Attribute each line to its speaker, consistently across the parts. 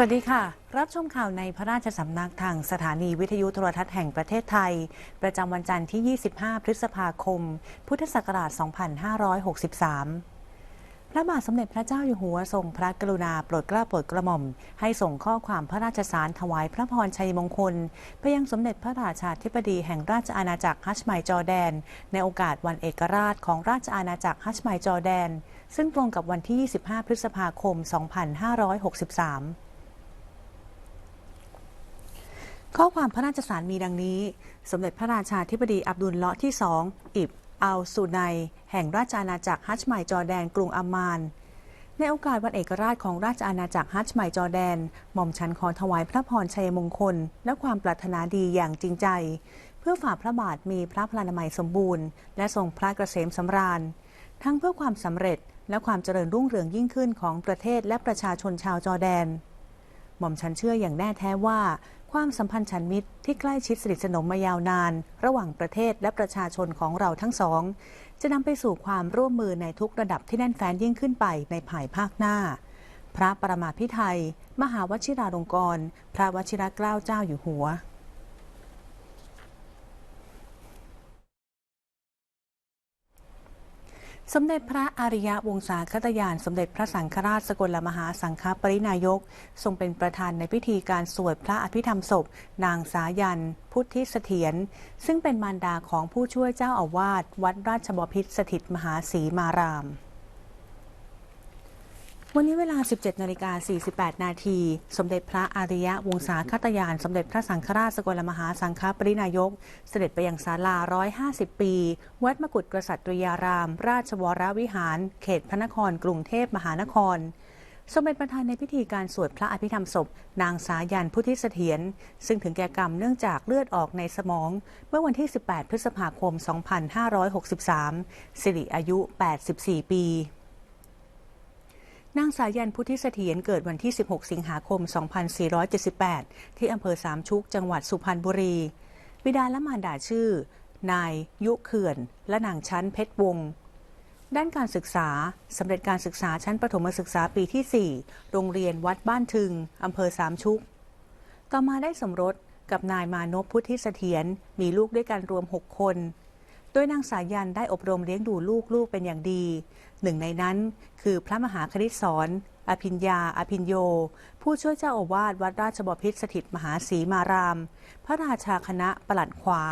Speaker 1: สวัสดีค่ะ รับชมข่าวในพระราชสำนักทางสถานีวิทยุโทรทัศน์แห่งประเทศไทย ประจำวันจันทร์ที่ 25 พฤษภาคม พุทธศักราช 2563 พระบาทสมเด็จพระเจ้าอยู่หัวทรงพระกรุณาโปรดเกล้าโปรดกระหม่อม ให้ส่งข้อความพระราชสารถวายพระพรชัยมงคล ไปยังสมเด็จพระราชาธิบดีแห่งราชอาณาจักรฮัชไมจอแดน ในโอกาสวันเอกราชของราชอาณาจักรฮัชไมจอแดน ซึ่งตรงกับวันที่ 25 พฤษภาคม 2563 ข้อความพระราชสารมีดังนี้ สมเด็จพระราชาธิบดีอับดุลเลาะห์ที่สองอิบอัลสุนัยแห่งราชอาณาจักรฮัจญ์ไมจอแดนกรุงอัมมานในโอกาสวันเอกราชของราชอาณาจักรฮัจญ์ไมจอแดน หม่อมฉันขอถวายพระพรชัยมงคล และความปรารถนาดีอย่างจริงใจ เพื่อฝ่าพระบาทมีพระพลานามัยสมบูรณ์ และทรงพระเกษมสำราญ ทั้งเพื่อความสำเร็จและความเจริญรุ่งเรืองยิ่งขึ้นของประเทศและประชาชนชาวจอแดน หม่อมฉันเชื่ออย่างแน่แท้ว่า ความสัมพันธ์ฉันมิตรที่ใกล้ชิดสนิทสนมมายาวนาน ระหว่างประเทศและประชาชนของเราทั้งสอง จะนำไปสู่ความร่วมมือในทุกระดับที่แน่นแฟ้นยิ่งขึ้นไปในภายภาคหน้า พระประมาพิไทย มหาวชิราลงกรณ์พระวชิรเกล้าเจ้าอยู่หัว สมเด็จพระอริยวงศาคตยาน สมเด็จพระสังฆราชสกลมหาสังฆปรินายก ทรงเป็นประธานในพิธีการสวดพระอภิธรรมศพ นางสายัน พุทธิเสถียรซึ่งเป็นมารดาของผู้ช่วยเจ้าอาวาสวัดราชบพิตรสถิตมหาศรีมาราม วันนี้เวลา 17นาฬิกา48 นาที สมเด็จพระอริยวงศาคตยาน สมเด็จพระสังฆราชสกลมหาสังฆปรินายก เสด็จไปยังศาลา 150 ปี วัดมกุฎกษัตริยาราม ราชวรวิหาร เขตพระนคร กรุงเทพมหานคร สมเด็จประธานในพิธีการสวดพระอภิธรรมศพ นางสายันพุทธิเสถียร ซึ่งถึงแก่กรรมเนื่องจากเลือดออกในสมอง เมื่อวันที่ 18 พฤษภาคม 2563 สิริอายุ 84 ปี นางสายันพุทธิเสถียรเกิดวันที่ 16 สิงหาคม 2478 ที่อำเภอสามชุก จังหวัดสุพรรณบุรี บิดาและมารดาชื่อ นาย ยุเขื่อน และนางชั้นเพชรวงศ์ด้านการศึกษา สำเร็จการศึกษาชั้นประถมศึกษาปีที่ 4 โรงเรียนวัดบ้านทึง อำเภอสามชุก ต่อมาได้สมรสกับนายมานพพุทธิเสถียรมีลูกด้วยกันรวม 6 คน โดยนางสายันได้อบรมเลี้ยงดูลูกๆเป็นอย่างดี หนึ่งในนั้นคือพระมหาคณิตสอนอภิญญา อภิญโย ผู้ช่วยเจ้าอาวาสวัดราชบพิตรสถิตมหาศรีมาราม พระราชาคณะประหลัดขวา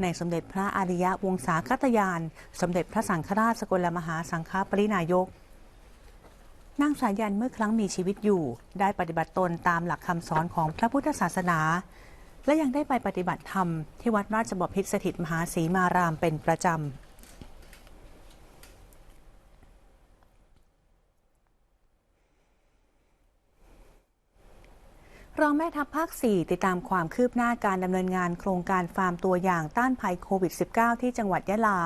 Speaker 1: ในสมเด็จพระอริยวงศาคตยาน สมเด็จพระสังฆราชสกลมหาสังฆปรินายกนางสายันเมื่อครั้งมีชีวิตอยู่ ได้ปฏิบัติตนตามหลักคำสอนของพระพุทธศาสนา และยังได้ไปปฏิบัติธรรมที่วัดราชบพิตรสถิตมหาศรีมารามเป็นประจำ รองแม่ทัพภาค 4 ติดตามความคืบหน้าการดำเนินงานโครงการฟาร์มตัวอย่างต้านภัยโควิด -19 ที่จังหวัดยะลา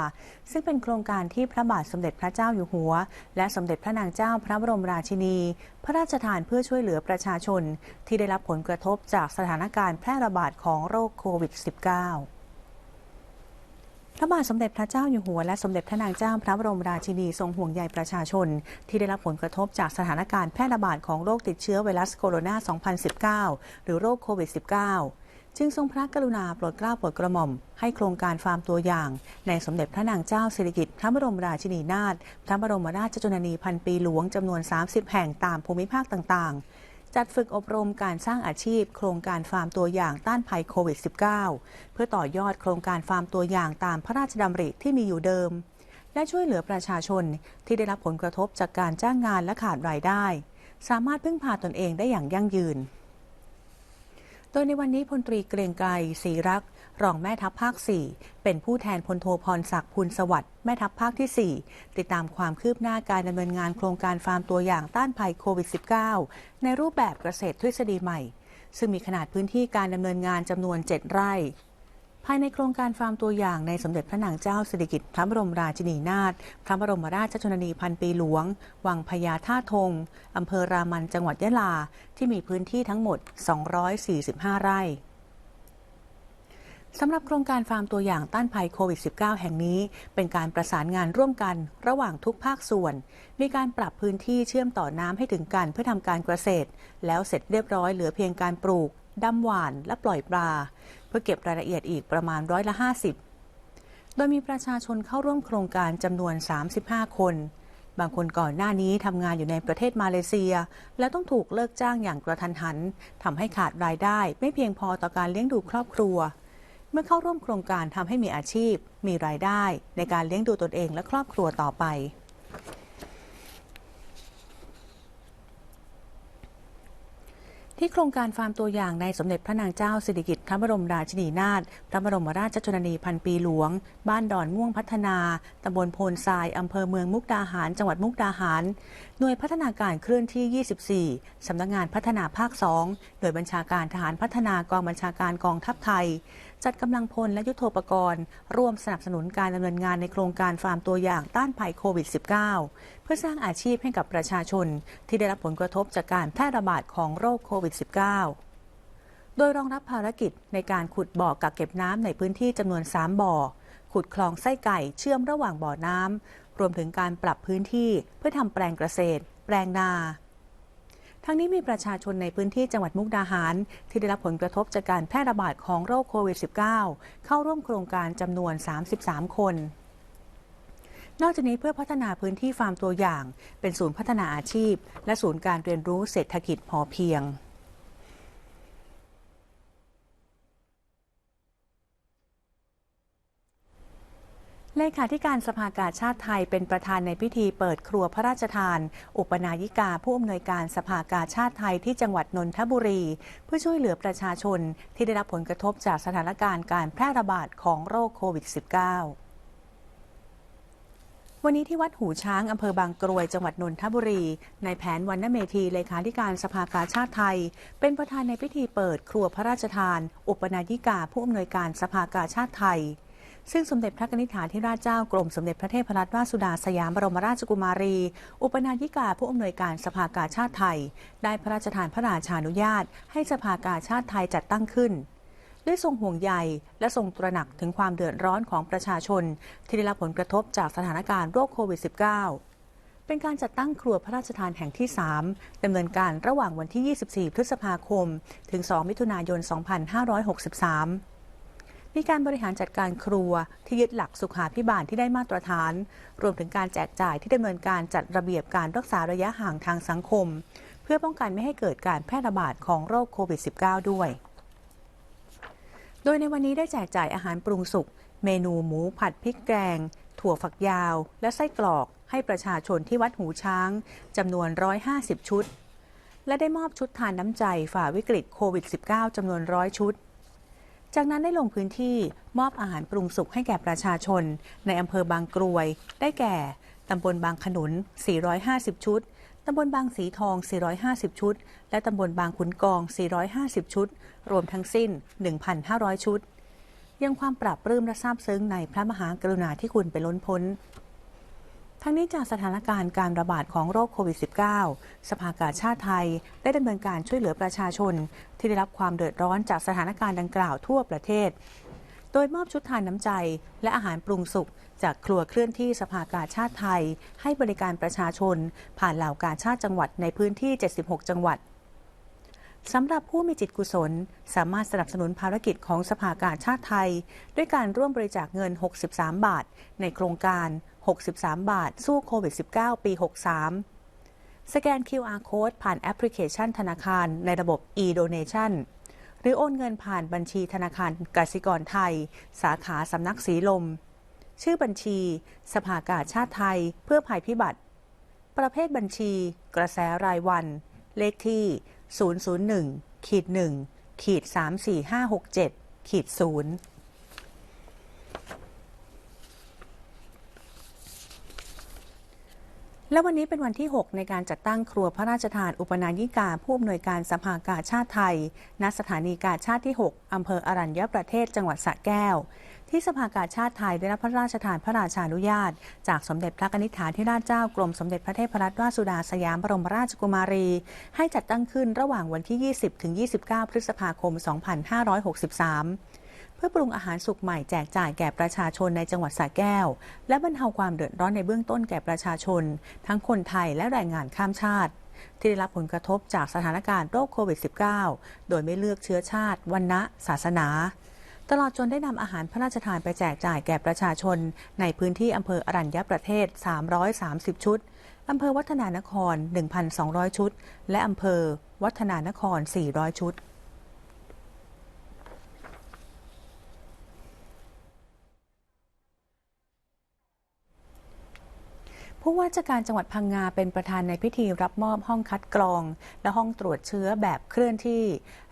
Speaker 1: ซึ่งเป็นโครงการที่พระบาทสมเด็จพระเจ้าอยู่หัว และสมเด็จพระนางเจ้าพระบรมราชินี พระราชทานเพื่อช่วยเหลือประชาชน ที่ได้รับผลกระทบจากสถานการณ์แพร่ระบาดของโรคโควิด -19 พระบาทสมเด็จพระเจ้าอยู่หัวและสมเด็จพระนางเจ้าพระบรมราชินีทรงห่วงใยประชาชน ที่ได้รับผลกระทบจากสถานการณ์แพร่ระบาดของโรคติดเชื้อไวรัสโคโรนา 2019 หรือโรคโควิด -19 จึงทรงพระกรุณาโปรดเกล้าโปรดกระหม่อม ให้โครงการฟาร์มตัวอย่าง ในสมเด็จพระนางเจ้าสิริกิติ์พระบรมราชินีนาถพระบรมราชชนนีพันปีหลวงจำนวน 30 แห่งตามภูมิภาคต่างๆ จัดฝึกอบรมการสร้างอาชีพ โครงการฟาร์มตัวอย่างต้านภัยโควิด -19 เพื่อต่อยอดโครงการฟาร์มตัวอย่างตามพระราชดำริที่มีอยู่เดิม และช่วยเหลือประชาชนที่ได้รับผลกระทบจากการจ้างงานและขาดรายได้ สามารถพึ่งพาตนเองได้อย่างยั่งยืน โดยในวันนี้พลตรีเกรียงไกรศรีรักษ์ รองแม่ทัพภาค 4 เป็นผู้แทนพลโทพรศักดิ์พูลสวัสดิ์แม่ทัพภาคที่ 4 ติดตามความคืบหน้าการดำเนินงานโครงการฟาร์มตัวอย่างต้านภัยโควิด -19 ในรูปแบบเกษตรทฤษฎีใหม่ ซึ่งมีขนาดพื้นที่การดำเนินงานจำนวน 7 ไร่ภายในโครงการฟาร์มตัวอย่างในสมเด็จพระนางเจ้าสิริกิติ์พระบรมราชินีนาถ พระบรมราชชนนีพันปีหลวง วังพญาท่าทง อำเภอรามันจังหวัดยะลา ที่มีพื้นที่ทั้งหมด 245 ไร่ สำหรับโครงการฟาร์มตัวอย่างต้านภัยโควิด -19 แห่งนี้ เป็นการประสานงานร่วมกันระหว่างทุกภาคส่วน มีการปรับพื้นที่เชื่อมต่อน้ำให้ถึงกันเพื่อทำการเกษตร แล้วเสร็จเรียบร้อยเหลือเพียงการปลูกดำหวานและปล่อยปลา เพื่อเก็บรายละเอียดอีกประมาณร้อยละ 50 โดยมีประชาชนเข้าร่วมโครงการจำนวน 35 คน บางคนก่อนหน้านี้ทำงานอยู่ในประเทศมาเลเซีย และต้องถูกเลิกจ้างอย่างกระทันหันทำให้ขาดรายได้ไม่เพียงพอต่อการเลี้ยงดูครอบครัว เมื่อเข้าร่วมโครงการทำให้มีอาชีพ มีรายได้ ในการเลี้ยงดูตนเองและครอบครัวต่อไปที่โครงการฟาร์มตัวอย่างในสมเด็จพระนางเจ้าสิริกิติ์พระบรมราชินีนาถ พระบรมราชชนนีพันปีหลวง บ้านดอนม่วงพัฒนา ตำบลโพนทราย อำเภอเมืองมุกดาหาร จังหวัดมุกดาหาร หน่วยพัฒนาการเคลื่อนที่ 24 สำนักงานพัฒนาภาค 2 หน่วยบัญชาการทหารพัฒนากองบัญชาการกองทัพไทย จัดกำลังพลและยุทโธปกรณ์ ร่วมสนับสนุนการดำเนินงานในโครงการฟาร์มตัวอย่างต้านภัยโควิด -19 เพื่อสร้างอาชีพให้กับประชาชน ที่ได้รับผลกระทบจากการแพร่ระบาดของโรคโควิด -19 โดยรองรับภารกิจในการขุดบ่อกักเก็บน้ำในพื้นที่จำนวน 3 บ่อ ขุดคลองไส้ไก่เชื่อมระหว่างบ่อน้ำ รวมถึงการปรับพื้นที่เพื่อทำแปลงเกษตร แปลงนา ทั้งนี้มีประชาชนในพื้นที่จังหวัดมุกดาหาร ที่ได้รับผลกระทบจากการแพร่ระบาดของโรคโควิด -19 เข้าร่วมโครงการจำนวน 33 คนนอกจากนี้เพื่อพัฒนาพื้นที่ฟาร์มตัวอย่าง เป็นศูนย์พัฒนาอาชีพ และศูนย์การเรียนรู้เศรษฐกิจพอเพียง เลขาธิการสภากาชาติไทยเป็นประธานในพิธีเปิดครัวพระราชทาน อุปนายิกาผู้อำนวยการสภากาชาติไทยที่จังหวัดนนทบุรี เพื่อช่วยเหลือประชาชนที่ได้รับผลกระทบจากสถานการณ์การแพร่ระบาดของโรคโควิด -19 วันนี้ที่วัดหูช้างอำเภอบางกรวยจังหวัดนนทบุรีในแผนวันนเมธีเลขาธิการสภากาชาติไทย เป็นประธานในพิธีเปิดครัวพระราชทาน อุปนายิกาผู้อำนวยการสภากาชาติไทย ซึ่งสมเด็จพระนิธิฐาธิราชเจ้ากรมสมเด็จพระเทพรัตนราชสุดาสยามบรมราชกุมารี อุปนายิกาผู้อำนวยการสภากาชาติไทย ได้พระราชทานพระราชานุญาต ให้สภากาชาติไทยจัดตั้งขึ้นด้วยทรงห่วงใยและทรงตระหนักถึงความเดือดร้อนของประชาชน ที่ได้รับผลกระทบจากสถานการณ์โรคโควิด -19 เป็นการจัดตั้งครัวพระราชทานแห่งที่ 3 ดำเนินการระหว่างวันที่ 24 พฤษภาคม ถึง 2 มิถุนายน 2563 มีการบริหารจัดการครัวที่ยึดหลักสุขาพิบาลที่ได้มาตรฐาน รวมถึงการแจกจ่ายที่ดำเนินการจัดระเบียบการรักษาระยะห่างทางสังคม เพื่อป้องกันไม่ให้เกิดการแพร่ระบาดของโรคโควิด -19 ด้วย โดยในวันนี้ได้แจกจ่ายอาหารปรุงสุกเมนูหมูผัดพริกแกง ถั่วฝักยาว และไส้กรอก ให้ประชาชนที่วัดหูช้างจำนวน 150 ชุด และได้มอบชุดทานน้ำใจฝ่าวิกฤตโควิด -19 จำนวนร้อยชุด จากนั้นได้ลงพื้นที่มอบอาหารปรุงสุกให้แก่ประชาชน ในอำเภอบางกรวย ได้แก่ตำบลบางขนุน 450 ชุด ตำบลบางสีทอง 450 ชุด และตำบลบางขุนกอง 450 ชุด รวมทั้งสิ้น 1,500 ชุด ยังความปราบปลื้มและซาบซึ้งในพระมหากรุณาธิคุณไปล้นพ้น ทั้งนี้จากสถานการณ์การระบาดของโรคโควิด -19 สภากาชาติไทย ได้ดำเนินการช่วยเหลือประชาชน ที่ได้รับความเดือดร้อนจากสถานการณ์ดังกล่าวทั่วประเทศ โดยมอบชุดทานน้ำใจ และอาหารปรุงสุกจากครัวเคลื่อนที่สภากาชาติไทย ให้บริการประชาชน ผ่านเหล่ากาชาติจังหวัดในพื้นที่ 76 จังหวัดสำหรับผู้มีจิตกุศล สามารถสนับสนุนภารกิจของสภากาชาติไทย ด้วยการร่วมบริจาคเงิน 63 บาท ในโครงการ 63 บาท สู้โควิด -19 ปี 63 สแกน QR Code ผ่านแอปพลิเคชันธนาคารในระบบ e-donation หรือโอนเงินผ่านบัญชีธนาคารกสิกรไทย สาขาสำนักสีลม ชื่อบัญชี สภากาชาติไทย เพื่อภัยพิบัติ ประเภทบัญชี กระแสรายวัน เลขที่ 001ขีด1ขีด34567ขีด0 และวันนี้เป็นวันที่ 6 ในการจัดตั้งครัวพระราชทานอุปนายิกาผู้อำนวยการสภากาชาติไทย ณ สถานีกาชาติที่ 6 อำเภออรัญญประเทศจังหวัดสระแก้ว ที่สภากาชาติไทยได้รับพระราชทานพระราชานุญาต จากสมเด็จพระนิธิฐาธิราชเจ้ากรมสมเด็จพระเทพรัตนราชสุดาสยามบรมราชกุมารี ให้จัดตั้งขึ้นระหว่างวันที่ 20ถึง29 พฤษภาคม 2563 เพื่อปรุงอาหารสุกใหม่แจกจ่ายแก่ประชาชนในจังหวัดสระแก้ว และบรรเทาความเดือดร้อนในเบื้องต้นแก่ประชาชน ทั้งคนไทยและแรงงานข้ามชาติ ที่ได้รับผลกระทบจากสถานการณ์โรคโควิด -19 โดยไม่เลือกเชื้อชาติวันนะศาสนาตลอดจนได้นำอาหารพระราชทานไปแจกจ่ายแก่ประชาชน ในพื้นที่อำเภออรัญญประเทศ 330 ชุด อำเภอวัฒนานคร 1,200 ชุด และอำเภอวัฒนานคร 400 ชุด ผู้ว่าราชการจังหวัดพังงาเป็นประธานในพิธีรับมอบห้องคัดกรอง และห้องตรวจเชื้อแบบเคลื่อนที่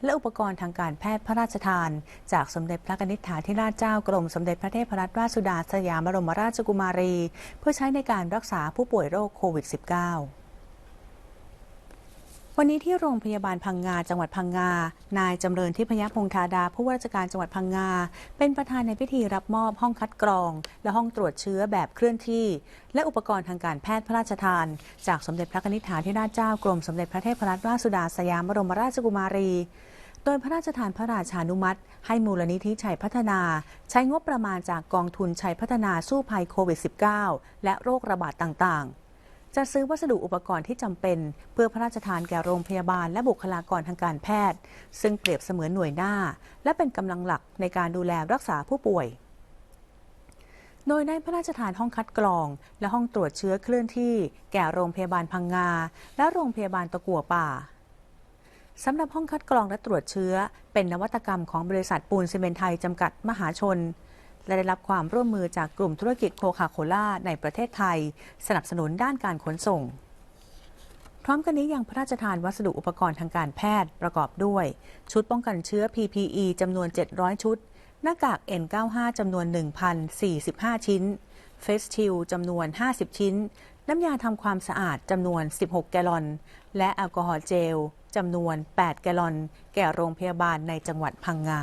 Speaker 1: และอุปกรณ์ทางการแพทย์พระราชทาน จากสมเด็จพระนิธิฐาธิราชเจ้ากรมสมเด็จพระเทพรัตนราชสุดาสยามบรมราชกุมารี เพื่อใช้ในการรักษาผู้ป่วยโรคโควิด -19 วันนี้ที่โรงพยาบาลพังงา จังหวัดพังงา นายจำเริญทิพยพงธาดา ผู้ว่าราชการจังหวัดพังงา เป็นประธานในพิธีรับมอบห้องคัดกรอง และห้องตรวจเชื้อแบบเคลื่อนที่ และอุปกรณ์ทางการแพทย์พระราชทาน จากสมเด็จพระนิธิฐาธิราชเจ้ากรมสมเด็จพระเทพรัตนราชสุดาสยามบรมราชกุมารีโดยพระราชทานพระราชานุมัติ ให้มูลนิธิชัยพัฒนา ใช้งบประมาณจากกองทุนชัยพัฒนาสู้ภัยโควิด -19 และโรคระบาดต่างๆ จะซื้อวัสดุอุปกรณ์ที่จำเป็น เพื่อพระราชทานแก่โรงพยาบาลและบุคลากรทางการแพทย์ ซึ่งเปรียบเสมือนหน่วยหน้า และเป็นกำลังหลักในการดูแลรักษาผู้ป่วย โดยในพระราชทานห้องคัดกรอง และห้องตรวจเชื้อเคลื่อนที่ แก่โรงพยาบาลพังงา และโรงพยาบาลตะกัวป่าสำหรับห้องคัดกรองและตรวจเชื้อ เป็นนวัตกรรมของบริษัทปูนซีเมนไทยจำกัดมหาชน และได้รับความร่วมมือจากกลุ่มธุรกิจโคคาโคล่าในประเทศไทย สนับสนุนด้านการขนส่ง พร้อมกันนี้ยังพระราชทานวัสดุอุปกรณ์ทางการแพทย์ประกอบด้วย ชุดป้องกันเชื้อ PPE จำนวน 700 ชุด หน้ากาก N95 จำนวน 1,045 ชิ้น เฟสชิลจำนวน 50 ชิ้น น้ำยาทำความสะอาดจำนวน 16 แกลลอน และแอลกอฮอล์เจลจำนวน 8 แกลลอน แก่โรงพยาบาลในจังหวัดพังงา